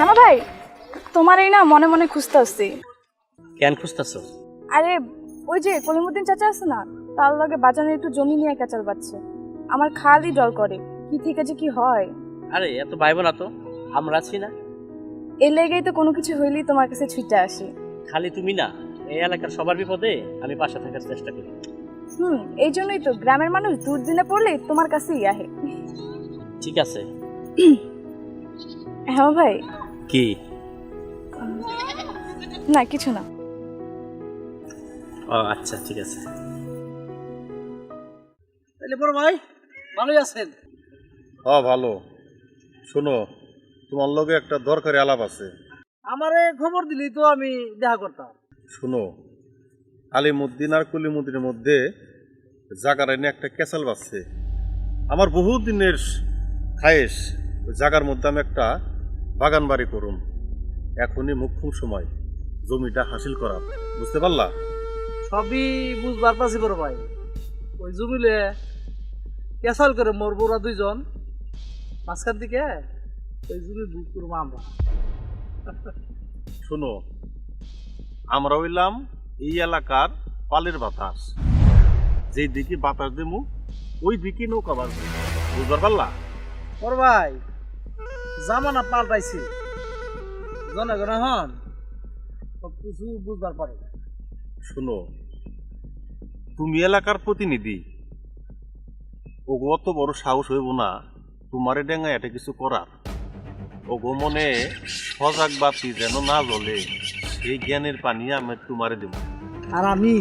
হ্যাঁ ভাই তোমার এই না মনে মনে খুঁজতে আসছি। কেন খুঁজতেছ? আরে ওই যে কলিমুদ্দিন চাচা আছে না তার লগে বাজানের একটু জমি নিয়ে ক্যাচাল পাচ্ছে আমার খালি ডর করে কি থেকে যে কি হয়? আরে এত ভাইব না তো আমরা আছি না। এই লেগেই তো কোনো কিছু হইলেই তোমার কাছে ছুটে আসি। খালি তুমি না এই এলাকার সবার বিপদে আমি পাশে থাকার চেষ্টা করি। হুম এই জন্যই তো গ্রামের মানুষ দুর্দিনে পড়লেই তোমার কাছেই আহে। ঠিক আছে। হ্যাঁ ভাই। কি? না কিছু না। ও আচ্ছা ঠিক আছে। তাহলে বড় ভাই ভালোই আছেন? হ্যাঁ ভালো। শোনো তোমার লগে একটা দরকারি আলাপ আছে। আমারে খবর দিলি তো আমি দেখা করতাম। শোনো আলিমুদ্দিন আর কলিমুদ্দিনের মধ্যে জাগার এনে একটা ক্যাসাল বাজছে। আমার বহু দিনের খায়েশ ওই জাগার মধ্যে আমি একটা বাগান বাড়ি করুন। এখনই মুখ্যম সময়। জমিটা হাসিল করার। বুঝতে পারলা? সবই বুঝবার পারছি বড় ভাই। ওই জমিলে কেসাল করে মোর বোরা দুইজন। মাঝখান দিকে ওই জমি বুক করব আমরা। শোনো আমরা হইলাম এই এলাকার পালের বাতাস। যেই দিকে বাতাস দেমু ওই দিকে নৌকা বাজবে বুঝবার পারলা? বড় ভাই জামানা পাল্টাইছি। জনগণ হন সব কিছু বুঝবার পারে। শোনো তুমি এলাকার প্রতিনিধি। ও অত বড় সাহস হইব না তোমারে ডেঙ্গায় এটা কিছু করার। ও মনে সজাগ বাতি যেন না জ্বলে সেই জ্ঞানের পানি আমি তোমারে দেব। আর আমি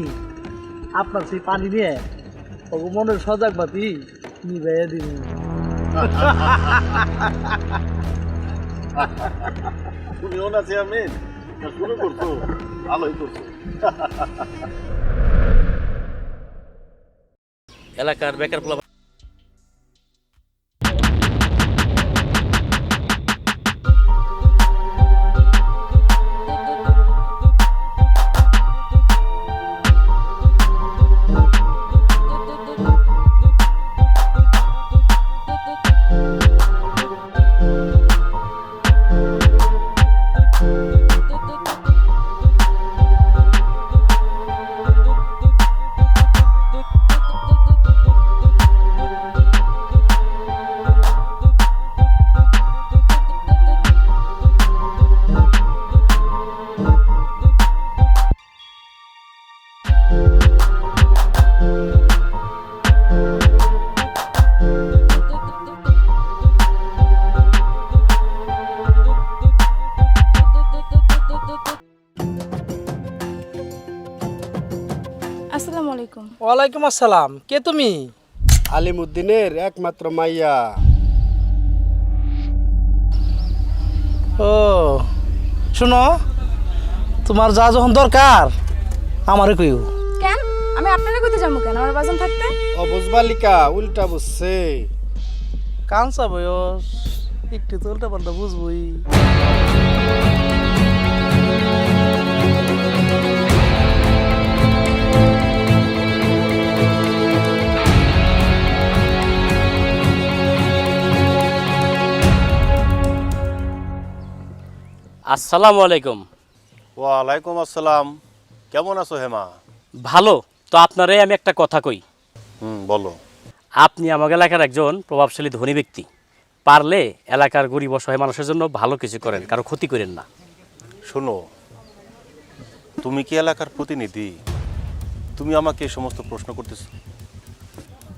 আপনার সেই পানি নিয়ে ওগো মনের সজাগ বাতি নিভাইয়া দিন তুমিও ওনা চেয়ারম্যান শুরু করছ ভালোই করছ এলাকার বেকার ওয়ালাইকুম আসসালাম। কে তুমি? আলিমুদ্দিনের একমাত্র মাইয়া। ও শুনো তোমার যা যখন দরকার আমারে কইও। কেন? আমি আপনারা কইতে যাব কেন? আমার বাজান থাকতে? অবুজ বালিকা উল্টা বুঝছে। কাঁচা বয়স একটু তো উল্টা পাল্টা বুঝবই। আসসালামু আলাইকুম। ওয়ালাইকুম আসসালাম। কেমন আছো হেমা? ভালো। তো আপনারে আমি একটা কথা কই। হুম বলো। আপনি আমাদের এলাকার একজন প্রভাবশালী ধনী ব্যক্তি। পারলে এলাকার গরিব অসহায় মানুষের জন্য ভালো কিছু করেন কারও ক্ষতি করেন না। শোনো তুমি কি এলাকার প্রতিনিধি? তুমি আমাকে এই সমস্ত প্রশ্ন করতেছো।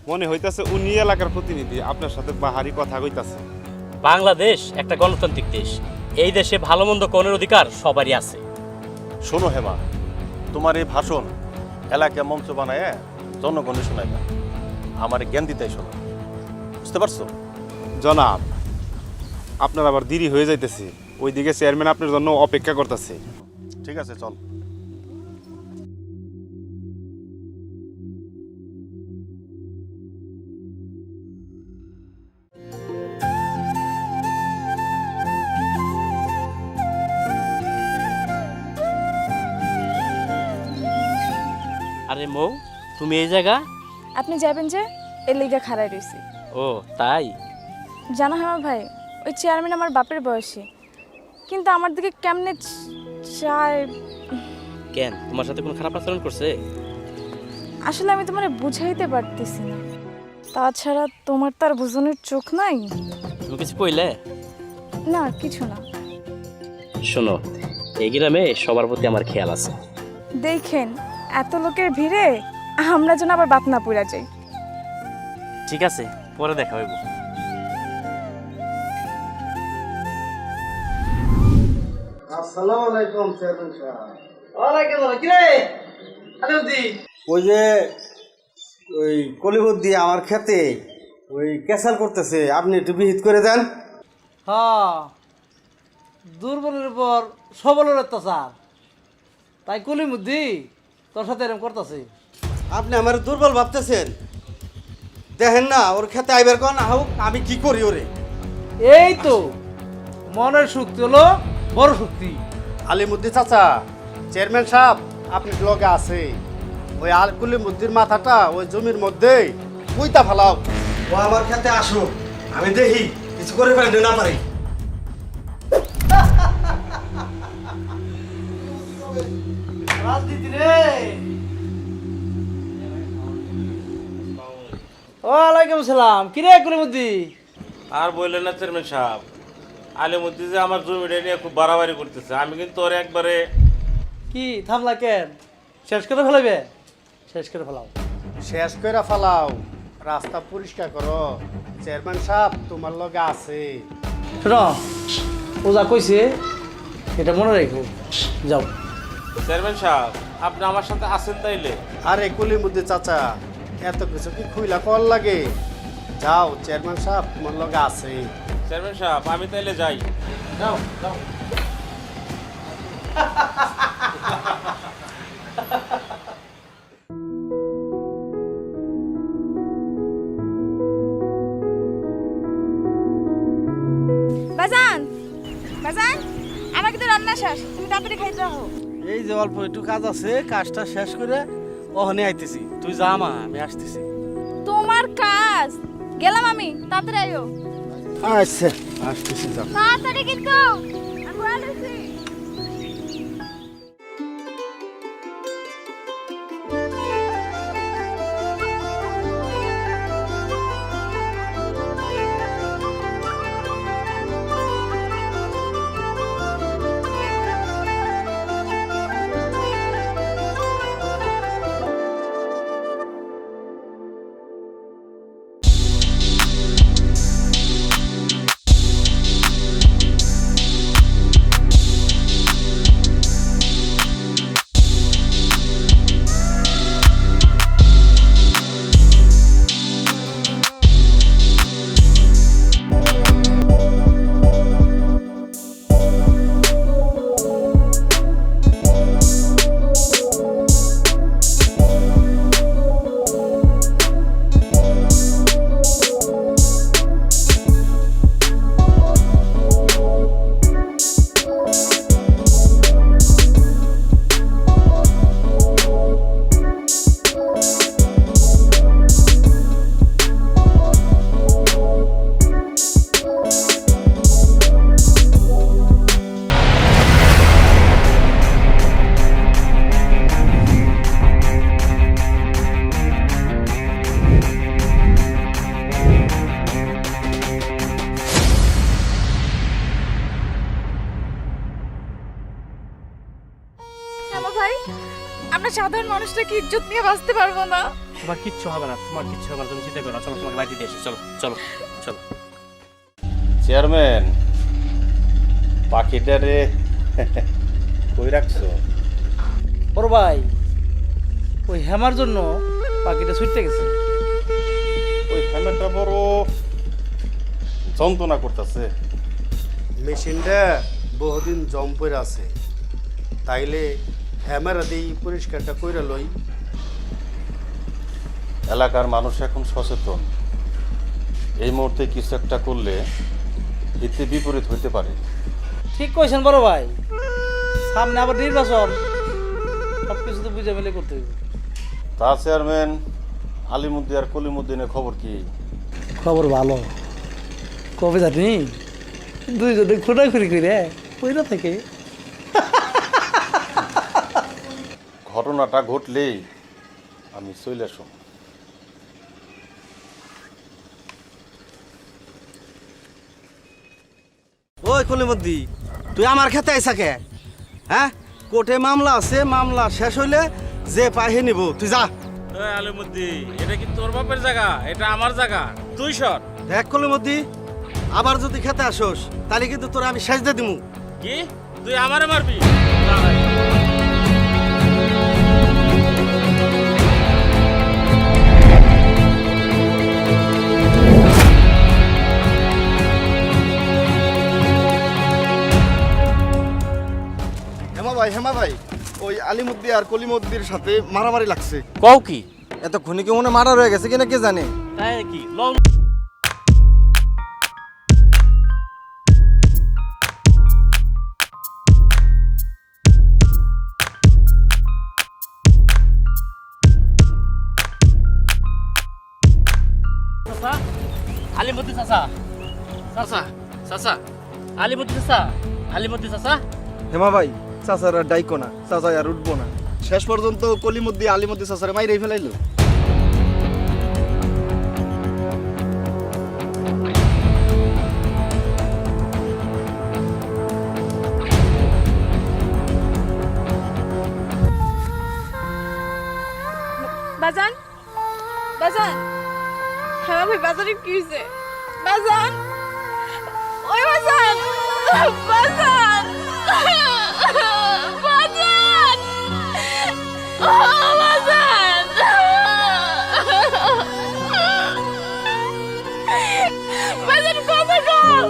মনে হইতাছে উনি এলাকার প্রতিনিধি আপনার সাথে বাহারি কথা কইতাছে। বাংলাদেশ একটা গণতান্ত্রিক দেশ। এই দেশে ভালো মন্দ কনের অধিকার সবারই আছে। শোনো হেমা তোমার এই ভাষণ এলাকা মঞ্চ বানায় জনগণে শোনায় না। আমার জ্ঞান দিতে শোনা বুঝতে পারছ? জনাব আপনার আবার দেরি হয়ে যাইতেছে। ওইদিকে চেয়ারম্যান আপনার জন্য অপেক্ষা করতেছে। ঠিক আছে চল। তুমি এই জায়গা? আপনি যাবেন যে এর লিগা খাড়াই রয়েছি ও তাই? জানা হ্যাঁ ভাই ওই চেয়ারম্যান আমার বাপের বয়সী। কিন্তু আমার দিকে কেমনে চায়? কেন? তোমার সাথে কোনো খারাপ আচরণ করছে? আসলে আমি তোমার বুঝাইতে পারতেছি না। তাছাড়া তোমার তার বুঝনের চোখ নাই। তুমি কিছু কইলে? না কিছু না। শোনো এই গ্রামে সবার প্রতি আমার খেয়াল আছে। দেখেন এত লোকের ভিড়ে আমরা যেন আবার বাত না পড়া যাই। ঠিক আছে পরে দেখা হইব। আসসালামু আলাইকুম চেয়ারম্যান সাহেব। ওয়ালাইকুম আসসালাম। কিরে আলিমুদ্দি ওই যে ওই কলিবুদ্দি আমার খেতে ওই ক্যাসাল করতেছে আপনি একটু বিহিত করে দেন। হ্যাঁ দুর্বলের উপর সবলের অত্যাচার। তাই কলিমুদ্দি তোর সাথে এরকম করতেছে। আপনি আমার দুর্বল ভাবতেছেন। দেখেন না ওর খেতে আইবার কন হোক আমি কি করি ওরে? এই তো মনের শক্তি হলো বড় শক্তি। আলিমুদ্দি চাচা চেয়ারম্যান সাহেব আপনি লগে আছে। ওই আলকুলিমুদ্দির মাথাটা ওই জমির মধ্যে পুইতা ফেলাও। ও আমার খেতে আসুক আমি দেখি কিছু করে ফেলেন না পারি। রাজনীতি রে। ওয়ালাইকুম সালাম। কিরে কলিমুদ্দি আর বললেন না চেয়ারম্যান সাহেব আলিমুদ্দি যে আমার জমিটা নিয়ে খুব বাড়াবাড়ি করতেছে আমি কিন্তু ওর একবারে কি থামলা কেন? শেষ করে ফেলাবে শেষ করে ফেলাও। শেষ করে ফেলাও। রাস্তা পরিষ্কার করো। চেয়ারম্যান সাহেব তোমার লগে আছে। শোনো ও যা কইছে এটা মনে রেখো। যাও। চেয়ারম্যান সাহেব আপনি আমার সাথে আছেন তাইলে? আরে কুলিমুদ্দি চাচা এত কিছু কি খুইলা কল লাগে? যাও চেয়ারম্যান সাহেব তোমার লগে আছে। চেয়ারম্যান সাহেব আমি তাইলে যাই। যাও যাও। বাজান বাজান আমার কিন্তু রান্না শেষ তুমি তাড়াতাড়ি খাইতে রাখো এই যে অল্প একটু কাজ আছে কাজটা শেষ করে ওখানে আইতেছি। তুই যা মা আমি আসতেছি। তোমার কাজ। গেলাম আমি তাড়াতাড়ি আইও। আচ্ছা আসতেছি যাও। তাড়াতাড়ি কিন্তু। কি ইজ্জত নিয়ে বাঁচতে পারব না? তোমার কিচ্ছু হবে না তোমার কিচ্ছু হবে না তুমি চিন্তা করো চলো তোমাকে বাড়িতে দিয়ে চলো চলো চলো। চেয়ারম্যান পাখিটারে কই রাখছো? বড় ভাই ওই হেমার জন্য পাখিটা ছুটতে গেছে। ওই হ্যামেটা বড় যন্ত্রণা করতেছে। মেশিনটা বহুদিন জম পড়ে আছে। তাইলে ক্যামেরা দিয়ে পরিষ্কারটা কইরা লই। এলাকার মানুষ এখন সচেতন। এই মুহূর্তে কিছু একটা করলে হিতে বিপরীত হইতে পারে। ঠিক কইছেন বড় ভাই। সামনে আবার নির্বাচন। সব কিছু তো বুঝে মিলে করতে হবে তা চেয়ারম্যান আলিমুদ্দিন আর কলিমুদ্দিনের খবর কি? খবর ভালো। কবে জানি? দুইজনে খোঁড়াখুড়ি করে পইরা থেকে। ঘটনাটা ঘটলেই আমি চলে আসুন ওই কলিমদ্দি তুই আমার খেতে আইসা কে? হ্যাঁ? কোর্টে মামলা আছে মামলা শেষ হইলে যে পাহে নিব তুই যা। আলিমুদ্দি এটা কি তোর বাপের জায়গা? এটা আমার জায়গা? তুই সর। দেখ কলিমদ্দি আবার যদি খেতে আসোস তাহলে কিন্তু তোর আমি শেষ দিয়ে দিমু। কি? তুই আমারে মারবি? ভাই হেমা ভাই ওই আলিমুদ্দি আর কলিমদ্দির সাথে মারামারি লাগছে। কও কি? এত খুনি কি মনে মারা রয়ে গেছে কিনা কে জানে? তাই কি লও। চাচা আলিমুদ্দি চাচা। চাচা চাচা আলিমুদ্দি চাচা আলিমুদ্দি চাচা। হেমা ভাই চাচারা ডাইকো না চাচা আর উঠবো না। শেষ পর্যন্ত কলিমদ্দি, আলিমদ্দি সাসারে মাইরেই ফেলাইলো। বাজান? বাজান? হ্যাঁ বাজারে কি ওই বাজান! ও বাজান বাজান কথা কর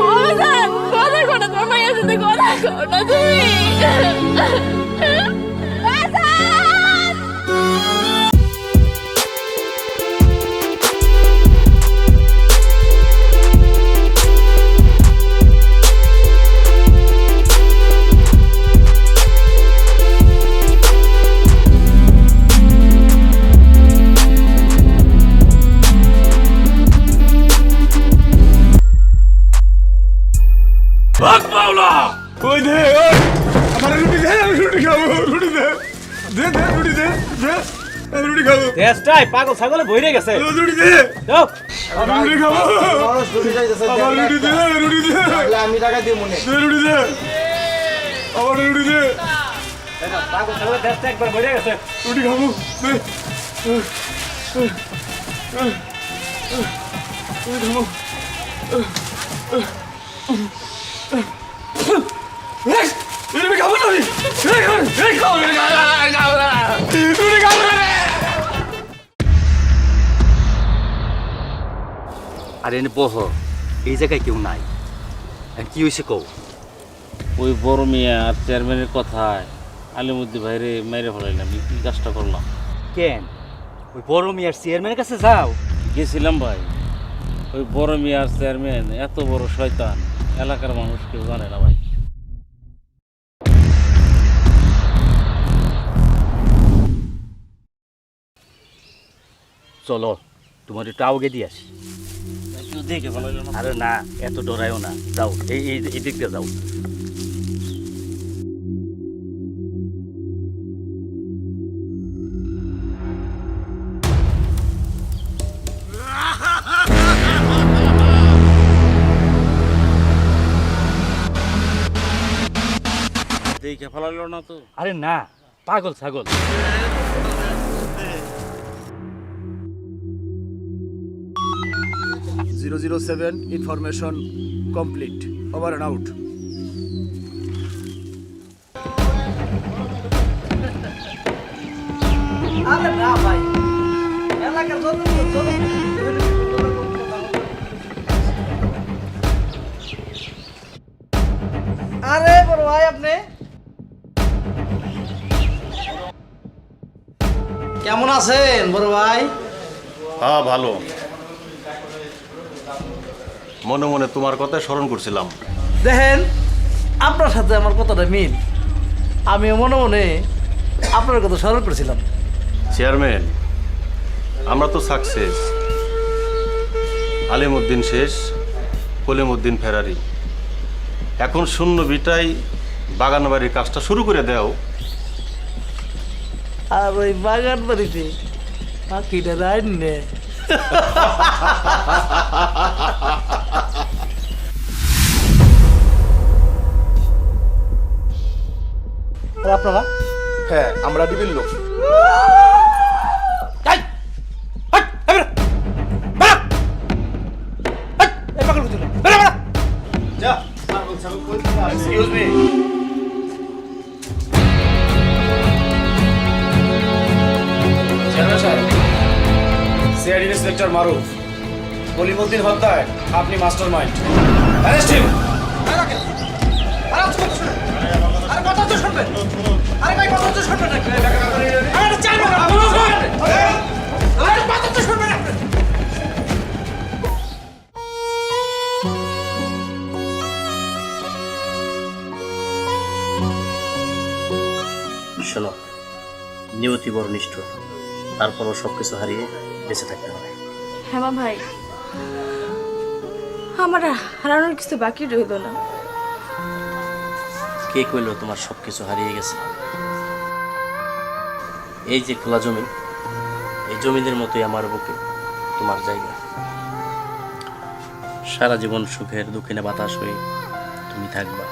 ও কথা তোমার মায়ের সাথে কথা পাগল ছাগলে ভরে গেছে রুটি দে দাও রুটি খাব আমার রুটি দে রুটি দে আমি টাকা দিয়ে মনে দে রুটি দে আমার রুটি দে পাগল ছাগলে দেশটা একবার ভরে গেছে রুটি খাব দে রুটি খাব রুটি খাব না রুটি খাব রুটি খাব রুটি খাব আর এনে বহ এই জায়গায় কেউ নাই। কি হয়েছে কও? ওই বড় মিয়া আর চেয়ারম্যানের কথায় আলিমুদ্দি ভাইরে মেরে ফেলাইলাম কি কাজটা করলাম? কেন? ওই বড় মিয়ার চেয়ারম্যানের কাছে যাও। গেছিলাম ভাই। ওই বড় মিয়ার চেয়ারম্যান এত বড় শয়তান এলাকার মানুষ কেউ জানে না ভাই। চলো তোমার একটু আউগে দিয়ে আসি। কেউ দেখে আরে না এত ডরাইও না। যাও এই এই দিয়ে যাও। দেখে ফেলাইলো না তো। আরে না পাগল ছাগল। Zero zero seven information complete over and out আরে না ভাই। এলাকার যত যত আরে বড় ভাই আপনি। কেমন আছেন বড় ভাই? হ্যাঁ ভালো। মনে মনে তোমার কথা স্মরণ করছিলাম। দেখেন আপনার সাথে আমার কথাটা মিল। আমিও মনে মনে আপনার কথা স্মরণ করেছিলাম। চেয়ারম্যান আমরা তো সাকসেস আলিমউদ্দিন শেষ কলিমউদ্দিন ফেরারি। এখন শূন্য বিটাই বাগান বাড়ির কাজটা শুরু করে দাও। আর ওই বাগান বাড়িতে পাখিটা রাইন নে। আর আপনারা? হ্যাঁ আমরা ডিবির লোক। এক্সকিউজ মি চেয়ারম্যান সাহেব সিআইডি ইন্সপেক্টর মারুফ। কলিমুদ্দিন হত্যায় আপনি মাস্টার মাইন্ড অ্যারেস্ট হিম! শোনো? নিয়তি বড় নিষ্ঠুর। তারপরও সব কিছু হারিয়ে বেঁচে থাকতে হবে। হেমা ভাই আমার হারানোর কিছু বাকি রইল না। কে কইল তোমার সব কিছু হারিয়ে গেছে? এই যে খোলা জমি, এই জমিদের মতোই আমার বুকে তোমার জায়গা। সারা জীবন সুখের দক্ষিণে বাতাস হয়ে তুমি থাকবা।